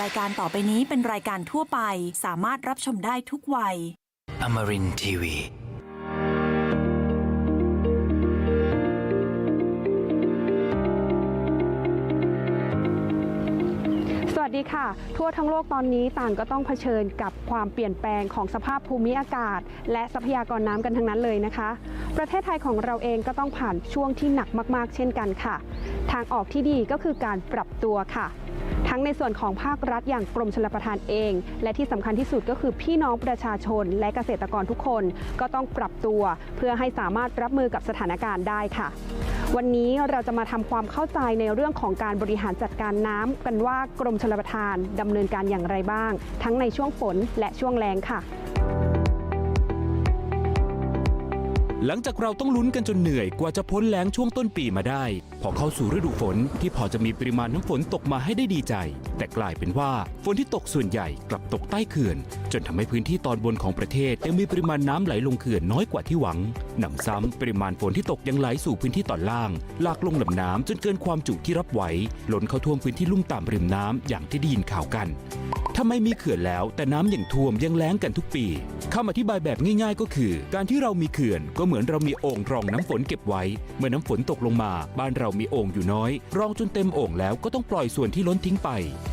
รายการต่อไปนี้เป็นรายการทั่วไปสามารถรับชมได้ทุกวัย Amarin Tiwi. สวัสดีค่ะ ทั่วทั้งโลกตอนนี้ต่างก็ต้องเผชิญกับความเปลี่ยนแปลงของสภาพภูมิอากาศ และทรัพยากรน้ำกันทั้งนั้นเลยนะคะ ประเทศไทยของเราเองก็ต้องผ่านช่วงที่หนักมาก ๆ เช่นกันค่ะ ทางออกที่ดีก็คือการปรับตัวค่ะ ทั้งในส่วนของภาครัฐอย่างกรมชลประทานเอง และที่สำคัญที่สุดก็คือพี่น้องประชาชนและเกษตรกรทุกคน ก็ต้องปรับตัว เพื่อให้สามารถรับมือกับสถานการณ์ได้ค่ะ วันนี้เราจะมาทำความเข้าใจในเรื่องของการบริหารจัดการน้ำกันว่ากรมชลประทานดำเนินการอย่างไรบ้าง ทั้งในช่วงฝนและช่วงแล้งค่ะ หลังจากเราต้องลุ้นกันจนเหนื่อยกว่าจะพ้นแล้งช่วงต้นปีมาได้ พอเข้าสู่ฤดูฝนที่พอจะมีปริมาณน้ำฝนตกมาให้ได้ดีใจ แต่กลายเป็นว่าฝนที่ตกส่วนใหญ่กลับตกใต้เขื่อน จนทำให้พื้นที่ตอนบนของประเทศยังมีปริมาณน้ำไหลลงเขื่อนน้อยกว่าที่หวังหนำซ้ำปริมาณฝนที่ตกยังไหลสู่พื้นที่ตอนล่างหลากลงลำน้ำจนเกินความจุที่รับไหวล้นเข้าท่วมพื้นที่ลุ่มต่ำริมน้ำอย่างที่ได้ยินข่าวกันทำไมมีเขื่อนแล้วแต่น้ำยังท่วมยังแล้งกันทุกปีคำอธิบายแบบง่าย ๆ ก็คือ การที่เรามีเขื่อนก็เหมือนเรามีโอ่งรองน้ำฝนเก็บไว้ เมื่อน้ำฝนตกลงมา บ้านเรามีโอ่งอยู่น้อย รองจนเต็มโอ่งแล้วก็ต้องปล่อยส่วนที่ล้นทิ้งไป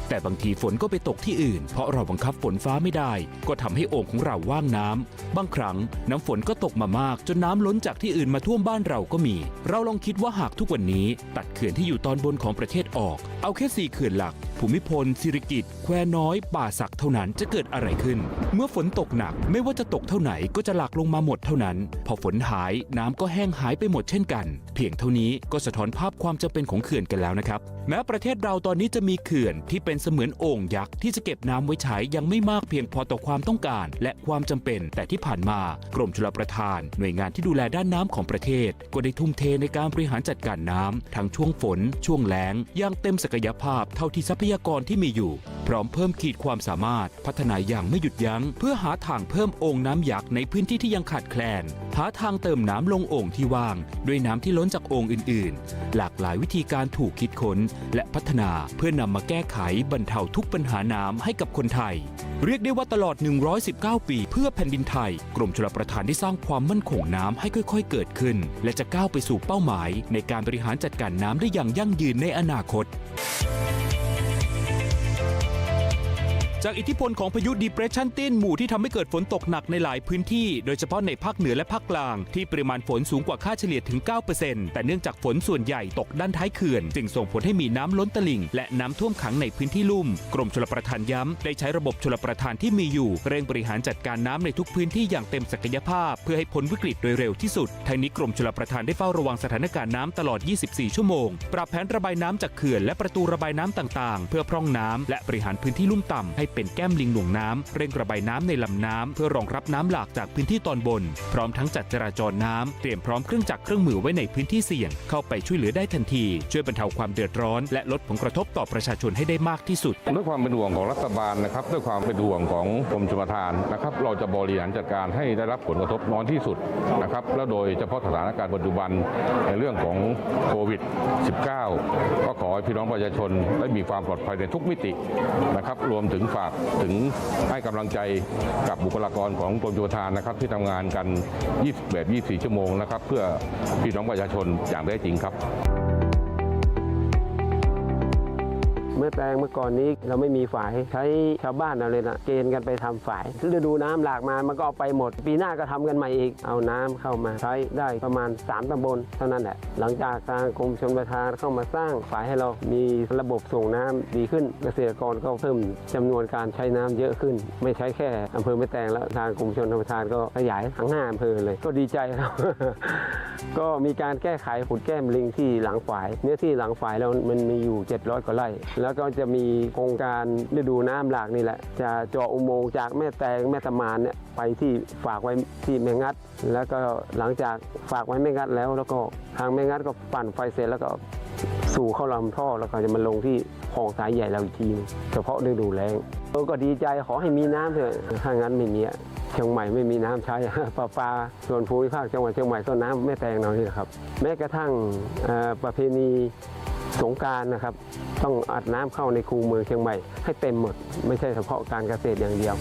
แต่บางทีฝนก็ไปตกที่อื่น เพราะเราบังคับฝนฟ้าไม่ได้ ก็ทำให้โอ่งของเราว่างน้ำบางครั้งน้ำฝนก็ตกมามาก จนน้ำล้นจากที่อื่นมาท่วมบ้านเราก็มี เราลองคิดว่าหากทุกวันนี้ ตัดเขื่อนที่อยู่ตอนบนของประเทศออก เอาแค่สี่เขื่อนหลัก ภูมิพลสิริกิตแควน้อย ป่าสักเท่านั้นจะเกิดอะไรขึ้น เมื่อฝนตกหนักไม่ว่าจะตกเท่าไหนก็จะหลากลงมาหมดเท่านั้น พอฝนหายน้ำก็แห้งหายไปหมดเช่นกัน เพียงเท่านี้ก็สะท้อนภาพความจำเป็นของเขื่อนกันแล้วนะครับ แม้ประเทศเราตอนนี้จะมีเขื่อนที่เป็นเสมือนโอ่งยักษ์ที่จะเก็บน้ำไว้ใช้ยังไม่มากเพียงพอต่อความต้องการ และความจำเป็น แต่ที่ผ่านมากรมชลประทาน หน่วยงานที่ดูแลด้านน้ำของประเทศ ก็ได้ทุ่มเทในการบริหารจัดการน้ำทั้งช่วงฝน ช่วงแล้งอย่างเต็มศักยภาพเท่าที่ทรัพยยากรที่มีอยู่ พร้อมเพิ่มขีดความสามารถพัฒนาอย่างไม่หยุดยัง้ง เพื่อหาทางเพิ่มโอ่งน้ำยักษ์ในพื้นที่ที่ยังขาดแคลน หาทางเติมน้ำลงโอ่งที่ว่าง ด้วยน้ำที่ล้นจากโอ่งอื่น ๆ หลากหลายวิธีการถูกคิดค้น และพัฒนาเพื่อนำมาแก้ไขบรรเทาทุกปัญหาน้ำให้กับคนไทย เรียกได้ว่าตลอด 119 ปี เพื่อแผ่นดินไทย กรมชลประทานได้สร้างความมั่นคงน้ำให้ค่อย ๆ เกิดขึ้น และจะก้าวไปสู่เป้าหมาย ในการบริหารจัดการน้ำได้อย่างยั่งยืนในอนาคต จากอิทธิพลของพายุ Depression ติ้นหมู่ที่ทำให้เกิดฝนตกหนักในหลายพื้นที่ โดยเฉพาะในภาคเหนือและภาคกลาง ที่ปริมาณฝนสูงกว่าค่าเฉลี่ยถึง 9%แต่เนื่องจากฝนส่วนใหญ่ตกด้านท้ายเขื่อน จึงส่งผลให้มีน้ำล้นตลิ่ง และน้ำท่วมขังในพื้นที่ลุ่ม กรมชลประทานย้ำได้ใช้ระบบชลประทานที่มีอยู่ เร่งบริหารจัดการน้ำในทุกพื้นที่อย่างเต็มศักยภาพ เพื่อให้พ้นวิกฤตโดยเร็วที่สุดทางนี้กรมชลประทานได้เฝ้าระวังสถานการณ์น้ำตลอด 24 ชั่วโมง ปรับแผนระบายน้ำจากเขื่อนและประตูระบายน้ำต่างๆ เพื่อพร่องน้ำและบริหารพื้นที่ลุ่มต่ำให้เป็นแก้มลิงหน่วงน้ำเร่งระบายน้ำในลำน้ำเพื่อรองรับน้ำหลากจากพื้นที่ตอนบน พร้อมทั้งจัดจราจรน้ำเตรียมพร้อมเครื่องจักรเครื่องมือไว้ในพื้นที่เสี่ยง เข้าไปช่วยเหลือได้ทันที ช่วยบรรเทาความเดือดร้อน และลดผลกระทบต่อประชาชนให้ได้มากที่สุดด้วยความเป็นห่วงของรัฐบาลนะครับด้วยความเป็นห่วงของกรมชลประทานนะครับเราจะบริหารจัดการให้ได้รับผลกระทบน้อยที่สุดนะครับแล้วโดยเฉพาะสถานการณ์ปัจจุบันในเรื่องของโควิด -19 ก็ขอให้พี่น้องประชาชนได้มีความปลอดภัยในทุกมิตินะครับรวมถึงฝากถึงให้กำลังใจกับบุคลากรของกรมโยธานนะครับ ที่ทำงานกัน28-24 ชั่วโมงนะครับ เพื่อพี่น้องประชาชนอย่างแท้จริงครับ เมื่อแปลงเมื่อก่อนนี้เราไม่มีฝายใช้ชาวบ้านเอาเลยนะเกณฑ์กันไปทำฝายฤดูน้ำหลากมามันก็เอาไปหมด ปีหน้าก็ทำกันใหม่อีกเอาน้ำเข้ามาใช้ได้ประมาณ 3ตำบลเท่านั้นแหละหลังจากทางกรมชลประทานเข้ามาสร้างฝายให้เรามีระบบส่งน้ำดีขึ้น เกษตรกรก็เพิ่มจำนวนการใช้น้ำเยอะขึ้น ไม่ใช้แค่อำเภอแม่แตงแล้วทางกรมชลประทานก็ขยายทั้งห้าอำเภอเลยก็ดีใจครับ ก็มีการแก้ไขขุดแก้มลิงที่หลังฝาย เนื้อที่หลังฝายเรามันมีอยู่ 700 กว่าไร่ แล้วก็จะมีโครงการฤดูน้ำหลากนี่แหละ จะเจาะอุโมงค์จากแม่แตงแม่ตะมานเนี่ยไปที่ฝากไว้ที่แมงัด แล้วก็หลังจากฝากไว้แมงัดแล้ว แล้วก็ทางแมงัดก็ปั่นไฟเสร็จแล้วก็ สู่เข้าลำท่อแล้วก็จะมาลงที่คลองสายใหญ่เราอีกทีนึงเฉพาะฤดูแล้งเออก็ดีใจขอให้มีน้ำเถอะถ้างั้นไม่มีเชียงใหม่ไม่มีน้ำใช้ปลาปลาส่วนภูมิภาคจังหวัดเชียงใหม่ก็น้ำแม่แตงเรานี่แหละครับ แม้กระทั่งประเพณีสงการนะครับ ต้องอัดน้ำเข้าในคูเมืองเชียงใหม่ให้เต็มหมด ไม่ใช่เฉพาะการเกษตรอย่างเดียว